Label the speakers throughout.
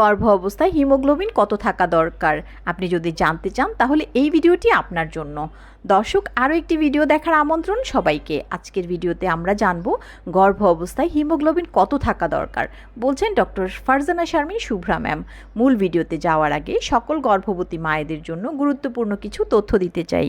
Speaker 1: গর্ভ অবস্থায় হিমোগ্লোবিন কত থাকা দরকার? আপনি যদি জানতে চান, তাহলে এই ভিডিওটি আপনার জন্য। দর্শক, আরও একটি ভিডিও দেখার আমন্ত্রণ সবাইকে। আজকের ভিডিওতে আমরা জানব, গর্ভ অবস্থায় হিমোগ্লোবিন কত থাকা দরকার? বলছেন ডক্টর ফারজানা শারমিন শুভ্রা ম্যাম। মূল ভিডিওতে যাওয়ার আগে সকল গর্ভবতী মায়েদের জন্য গুরুত্বপূর্ণ কিছু তথ্য দিতে চাই।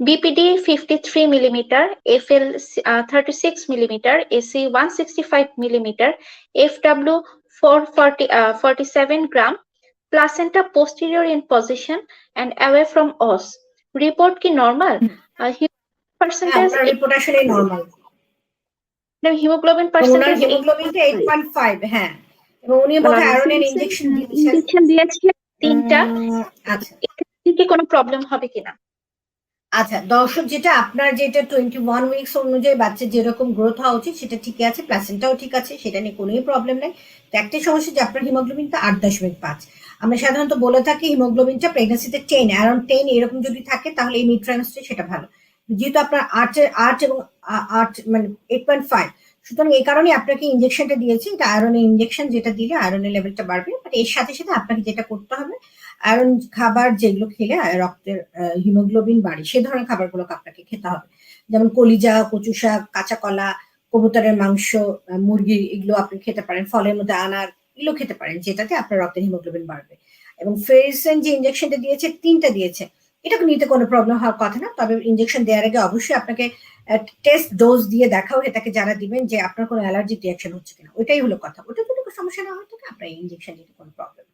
Speaker 2: BPD fifty three millimetre FL thirty six millimetre AC one sixty five millimetre F W four forty forty seven gram placenta posterior in position and away from os. Report কি নর্মাল পার্সেন্টেজ
Speaker 3: আপনার report আসলে normal
Speaker 2: haemoglobin
Speaker 3: ওনার
Speaker 2: percentage
Speaker 3: হিমোগ্লোবিনটা 8.5 হ্যাঁ এবং উনি বোধহয় আয়রনের ইনজেকশন দিয়েছেন
Speaker 2: তিনটা।
Speaker 3: আচ্ছা।
Speaker 2: কি কোনো প্রবলেম হবে কিনা?
Speaker 3: আচ্ছা দর্শক, যেটা আপনার যেটা টোয়েন্টি ওয়ান উইকস অনুযায়ী বাচ্চার যেরকম গ্রোথ হওয়া উচিত, সেটা ঠিক আছে প্লাসেন্টাও ঠিক আছে, সেটা নিয়ে কোনোই প্রবলেম নেই। তো একটাই সমস্যা যে আপনার হিমোগ্লোবিনটা আট দশমিক পাঁচ। আমরা সাধারণত বলে থাকি হিমোগ্লোবিনটা প্রেগনেন্সিতে টেন অ্যারাউন্ড টেন এরকম যদি থাকে, তাহলে এই মিট্রান্সটা সেটা ভালো। যেহেতু আপনার আটের আট এবং আট মানে এইট পয়েন্ট ফাইভ সুতরাং এই কারণে আপনাকে ইনজেকশনটা দিয়েছি, এটা আয়রনের ইনজেকশন যেটা দিলে আয়রনের লেভেলটা বাড়বে বাট এর সাথে সাথে আপনাকে যেটা করতে হবে আয়রন খাবার যেগুলো খেলে রক্তের হিমোগ্লোবিন বাড়ে, সে ধরনের খাবারগুলোকে আপনাকে খেতে হবে। যেমন কলিজা, কচু শাক, কাঁচা কলা, কবুতরের মাংস মুরগি, এগুলো আপনি খেতে পারেন, ফলের মধ্যে আনার, এগুলো খেতে পারেন, যেটাতে আপনার রক্তের হিমোগ্লোবিন বাড়বে। এবং ফেরিসেন যে ইনজেকশনটা দিয়েছে, তিনটা দিয়েছে এটা নিতে কোনো প্রবলেম হওয়ার কথা না। তবে ইঞ্জেকশন দেওয়ার আগে অবশ্যই আপনাকে টেস্ট ডোজ দিয়ে দেখাও, এটাকে যারা দিবেন যে আপনার কোনো অ্যালার্জি রিয়াকশন হচ্ছে কিনা। ওইটাই হলো কথা। ওটা যদি কোনো সমস্যা না হয় থাকে আপনার ইঞ্জেকশন দিতে কোনো প্রবলেম